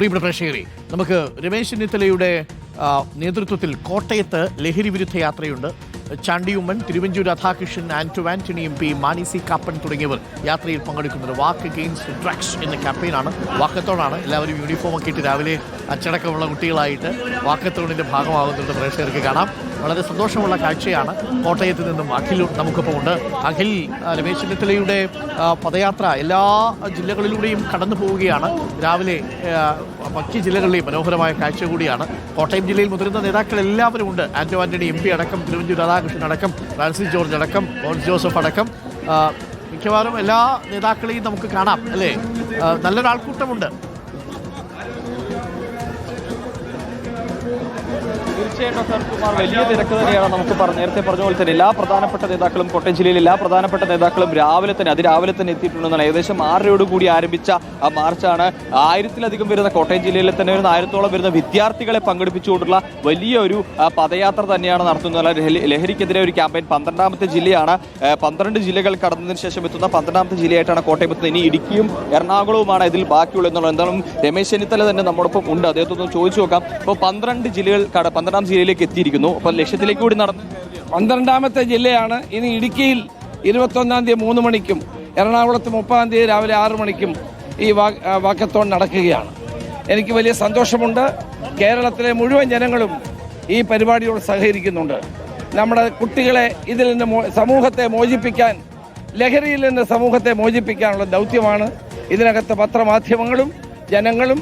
പ്രിയപ്പെട്ട പ്രേക്ഷകരെ നമുക്ക് രമേശ് ചെന്നിത്തലയുടെ നേതൃത്വത്തിൽ കോട്ടയത്ത് ലഹരി വിരുദ്ധ യാത്രയുണ്ട്. Chandy Oommen Thiruvanchoor Radhakrishnan Anto Antony M P Mani C Kappan തുടങ്ങിയവർ യാത്രയിൽ പങ്കെടുക്കുന്നത് വാക്ക് അഗെയിൻസ്റ്റ് ഡ്രഗ്സ് എന്ന ക്യാമ്പയിനാണ് വാക്കത്തോണാണ് എല്ലാവരും യൂണിഫോം ഒക്കെ ഇട്ട് രാവിലെ അച്ചടക്കമുള്ള കുട്ടികളായിട്ട് വാക്കത്തോണിന്റെ ഭാഗമാകുന്നുണ്ട് പ്രേക്ഷകർക്ക് കാണാം. വളരെ സന്തോഷമുള്ള കാഴ്ചയാണ് കോട്ടയത്ത് നിന്നും അഖിൽ നമുക്കിപ്പോൾ ഉണ്ട്. അഖിൽ രമേശ് ചെന്നിത്തലയുടെ പദയാത്ര എല്ലാ ജില്ലകളിലൂടെയും കടന്നു പോവുകയാണ്. രാവിലെ മറ്റ് ജില്ലകളിലെയും മനോഹരമായ കാഴ്ച കൂടിയാണ്. കോട്ടയം ജില്ലയിൽ മുതിർന്ന നേതാക്കൾ എല്ലാവരും ഉണ്ട്. ആന്റോ ആന്റണി എം പി അടക്കം തിരുവഞ്ചൂർ രാധാകൃഷ്ണൻ അടക്കം ഫ്രാൻസിസ് ജോർജ് അടക്കം മോൻസ് ജോസഫ് അടക്കം. മിക്കവാറും എല്ലാ നേതാക്കളെയും നമുക്ക് കാണാം അല്ലേ? ആ, കുമാർ വലിയ തിരക്ക് തന്നെയാണ് നമുക്ക് പറ- നേരത്തെ പറഞ്ഞ പോലെ തന്നെ എല്ലാ പ്രധാനപ്പെട്ട നേതാക്കളും കോട്ടയം ജില്ലയിലെ എല്ലാ പ്രധാനപ്പെട്ട നേതാക്കളും രാവിലെ തന്നെ അതിരാവിലെ തന്നെ എത്തിയിട്ടുണ്ടെന്നാണ്. ഏകദേശം ആറരയോട് കൂടി ആരംഭിച്ച ആ മാർച്ചാണ് ആയിരത്തിലധികം വരുന്ന കോട്ടയം ജില്ലയിലെ തന്നെ വരുന്ന ആയിരത്തോളം വരുന്ന വിദ്യാർത്ഥികളെ പങ്കെടുപ്പിച്ചുകൊണ്ടുള്ള വലിയ ഒരു പദയാത്ര തന്നെയാണ് നടത്തുന്നത്. ലഹരിക്കെതിരെ ഒരു ക്യാമ്പയിൻ പന്ത്രണ്ടാമത്തെ ജില്ലയാണ്. പന്ത്രണ്ട് ജില്ലകൾ കടന്നതിന് ശേഷം എത്തുന്ന പന്ത്രണ്ടാമത്തെ ജില്ലയായിട്ടാണ് കോട്ടയം എത്തുന്നത്. ഇനി ഇടുക്കിയും എറണാകുളവുമാണ് ഇതിൽ ബാക്കിയുള്ളത് എന്നുള്ളത്. എന്തായാലും രമേശ് ചെന്നിത്തല തന്നെ നമ്മോടൊപ്പം ഉണ്ട്. അദ്ദേഹത്തൊന്ന് ചോദിച്ചു നോക്കാം. ഇപ്പോൾ പന്ത്രണ്ട് ജില്ലകൾ പന്ത്രണ്ടാം ജില്ലയിലേക്ക് എത്തിയിരിക്കുന്നു. അപ്പോൾ ലക്ഷ്യത്തിലേക്ക് കൂടി നടന്നു. പന്ത്രണ്ടാമത്തെ ജില്ലയാണ് ഇനി ഇടുക്കിയിൽ ഇരുപത്തൊന്നാം തീയതി മൂന്ന് മണിക്കും എറണാകുളത്ത് മുപ്പതാം തീയതി രാവിലെ ആറ് മണിക്കും ഈ വാക്കത്തോൺ നടക്കുകയാണ്. എനിക്ക് വലിയ സന്തോഷമുണ്ട്. കേരളത്തിലെ മുഴുവൻ ജനങ്ങളും ഈ പരിപാടിയോട് സഹകരിക്കുന്നുണ്ട്. നമ്മുടെ കുട്ടികളെ ഇതിൽ നിന്ന് സമൂഹത്തെ മോചിപ്പിക്കാൻ ലഹരിയിൽ നിന്ന് സമൂഹത്തെ മോചിപ്പിക്കാനുള്ള ദൗത്യമാണ്. ഇതിനകത്ത് പത്രമാധ്യമങ്ങളും ജനങ്ങളും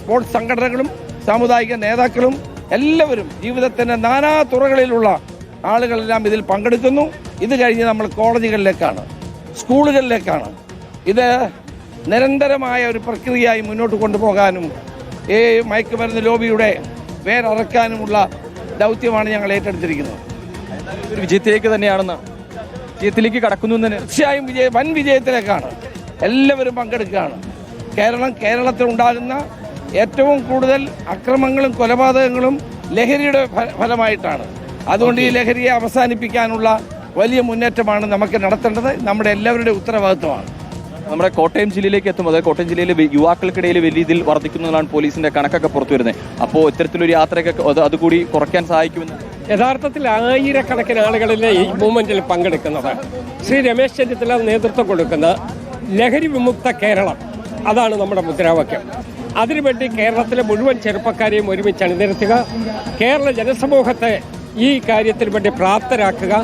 സ്പോർട്സ് സംഘടനകളും സാമുദായിക നേതാക്കളും എല്ലാവരും ജീവിതത്തിന്റെ നാനാ തുറകളിലുള്ള ആളുകളെല്ലാം ഇതിൽ പങ്കെടുക്കുന്നു. ഇത് കഴിഞ്ഞ് നമ്മൾ കോളേജുകളിലേക്കാണ് സ്കൂളുകളിലേക്കാണ്. ഇത് നിരന്തരമായ ഒരു പ്രക്രിയയായി മുന്നോട്ട് കൊണ്ടുപോകാനും ഈ മയക്കുമരുന്ന് ലോബിയുടെ വേരറക്കാനുമുള്ള ദൗത്യമാണ് ഞങ്ങൾ ഏറ്റെടുത്തിരിക്കുന്നത്. ഒരു വിജയത്തിലേക്ക് തന്നെയാണെന്ന്. വിജയത്തിലേക്ക് കടക്കുന്നു തന്നെ. തീർച്ചയായും വിജയ വൻ വിജയത്തിലേക്കാണ്. എല്ലാവരും പങ്കെടുക്കുകയാണ്. കേരളം കേരളത്തിൽ ഉണ്ടാകുന്ന ഏറ്റവും കൂടുതൽ അക്രമങ്ങളും കൊലപാതകങ്ങളും ലഹരിയുടെ ഫലമായിട്ടാണ്. അതുകൊണ്ട് ഈ ലഹരിയെ അവസാനിപ്പിക്കാനുള്ള വലിയ മുന്നേറ്റമാണ് നമുക്ക് നടത്തേണ്ടത്. നമ്മുടെ എല്ലാവരുടെ ഉത്തരവാദിത്വമാണ്. നമ്മുടെ കോട്ടയം ജില്ലയിലേക്ക് എത്തുമ്പോൾ അതായത് കോട്ടയം ജില്ലയിലെ യുവാക്കൾക്കിടയിൽ വലിയ രീതിയിൽ വർദ്ധിക്കുന്നതാണ് പോലീസിന്റെ കണക്കൊക്കെ പുറത്തു വരുന്നത് അപ്പോൾ ഇത്തരത്തിലൊരു യാത്രയൊക്കെ അത് അതുകൂടി കുറയ്ക്കാൻ സഹായിക്കുമെന്ന്? യഥാർത്ഥത്തിൽ ആയിരക്കണക്കിന് ആളുകളിലെ ഈ മൂവ്മെന്റിൽ പങ്കെടുക്കുന്നത് ശ്രീ രമേശ് ചെന്നിത്തല നേതൃത്വം കൊടുക്കുന്ന ലഹരി വിമുക്ത കേരളം. അതാണ് നമ്മുടെ മുദ്രാവാക്യം. അതിനുവേണ്ടി കേരളത്തിലെ മുഴുവൻ ചെറുപ്പക്കാരെയും ഒരുമിച്ച് അണിനിരത്തുക. കേരള ജനസമൂഹത്തെ ഈ കാര്യത്തിന് വേണ്ടി പ്രാപ്തരാക്കുക.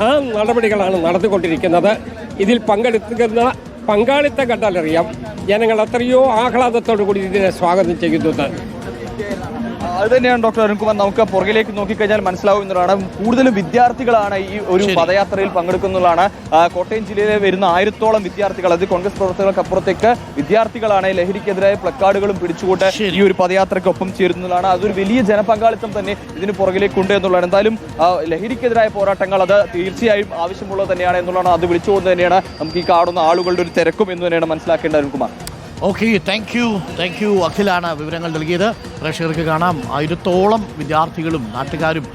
ആ നടപടികളാണ് നടന്നുകൊണ്ടിരിക്കുന്നത്. ഇതിൽ പങ്കെടുക്കുന്ന പങ്കാളിത്തം കണ്ടാലറിയാം. ജനങ്ങൾ എത്രയോ ആഹ്ലാദത്തോടു കൂടി ഇതിനെ സ്വാഗതം ചെയ്യുന്നത്. അത് തന്നെയാണ് ഡോക്ടർ അരുൺകുമാർ നമുക്ക് പുറകിലേക്ക് നോക്കിക്കഴിഞ്ഞാൽ മനസ്സിലാവും എന്നുള്ളതാണ്. കൂടുതലും വിദ്യാർത്ഥികളാണ് ഈ ഒരു പദയാത്രയിൽ പങ്കെടുക്കുന്നതാണ്. കോട്ടയം ജില്ലയിലെ വരുന്ന ആയിരത്തോളം വിദ്യാർത്ഥികൾ അത് കോൺഗ്രസ് പ്രവർത്തകർക്കപ്പുറത്തേക്ക് വിദ്യാർത്ഥികളാണ് ലഹരിക്കെതിരായ പ്ലക്കാർഡുകളും പിടിച്ചുകൊണ്ട് ഈ ഒരു പദയാത്രയ്ക്ക് ഒപ്പം ചേരുന്നതാണ്. അതൊരു വലിയ ജനപങ്കാളിത്തം തന്നെ ഇതിന് പുറകിലേക്കുണ്ട് എന്നുള്ളതാണ്. എന്തായാലും ലഹരിക്കെതിരായ പോരാട്ടങ്ങൾ അത് തീർച്ചയായും ആവശ്യമുള്ളത് തന്നെയാണ് എന്നുള്ളതാണ്. അത് വിളിച്ചുകൊണ്ട് തന്നെയാണ് നമുക്ക് ഈ കാണുന്ന ആളുകളുടെ ഒരു തിരക്കും എന്ന് തന്നെയാണ് മനസ്സിലാക്കേണ്ടത് Arunkumar okay thank you thank you അഖിലാണ് വിവരങ്ങൾ നൽകിയത്. പ്രേക്ഷകർക്ക് കാണാം. ആയിരത്തോളം വിദ്യാർത്ഥികളും നാട്ടുകാരും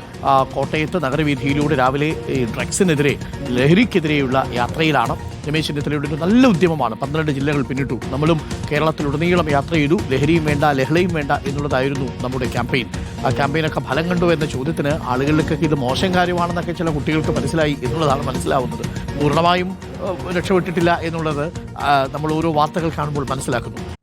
കോട്ടയത്ത് നഗരവീഥിയിലൂടെ രാവിലെ ഡ്രഗ്സിനെതിരെ ലഹരിക്കെതിരെയുള്ള യാത്രയിലാണ്. രമേശ് ചെന്നിത്തലയുടെ ഒരു നല്ല ഉദ്യമമാണ്. പന്ത്രണ്ട് ജില്ലകൾ പിന്നിട്ടു. നമ്മളും കേരളത്തിലുടനീളം യാത്ര ചെയ്തു. ലഹരിയും വേണ്ട ലഹളയും വേണ്ട എന്നുള്ളതായിരുന്നു നമ്മുടെ ക്യാമ്പയിൻ. ആ ക്യാമ്പയിനൊക്കെ ഫലം കണ്ടു എന്ന ചോദ്യത്തിന് ആളുകളിലേക്കൊക്കെ ഇത് മോശം കാര്യമാണെന്നൊക്കെ ചില കുട്ടികൾക്ക് മനസ്സിലായി എന്നുള്ളതാണ് മനസ്സിലാവുന്നത്. പൂർണമായും രക്ഷപ്പെട്ടിട്ടില്ല എന്നുള്ളത് നമ്മൾ ഓരോ വാർത്തകൾ കാണുമ്പോൾ മനസ്സിലാക്കുന്നു.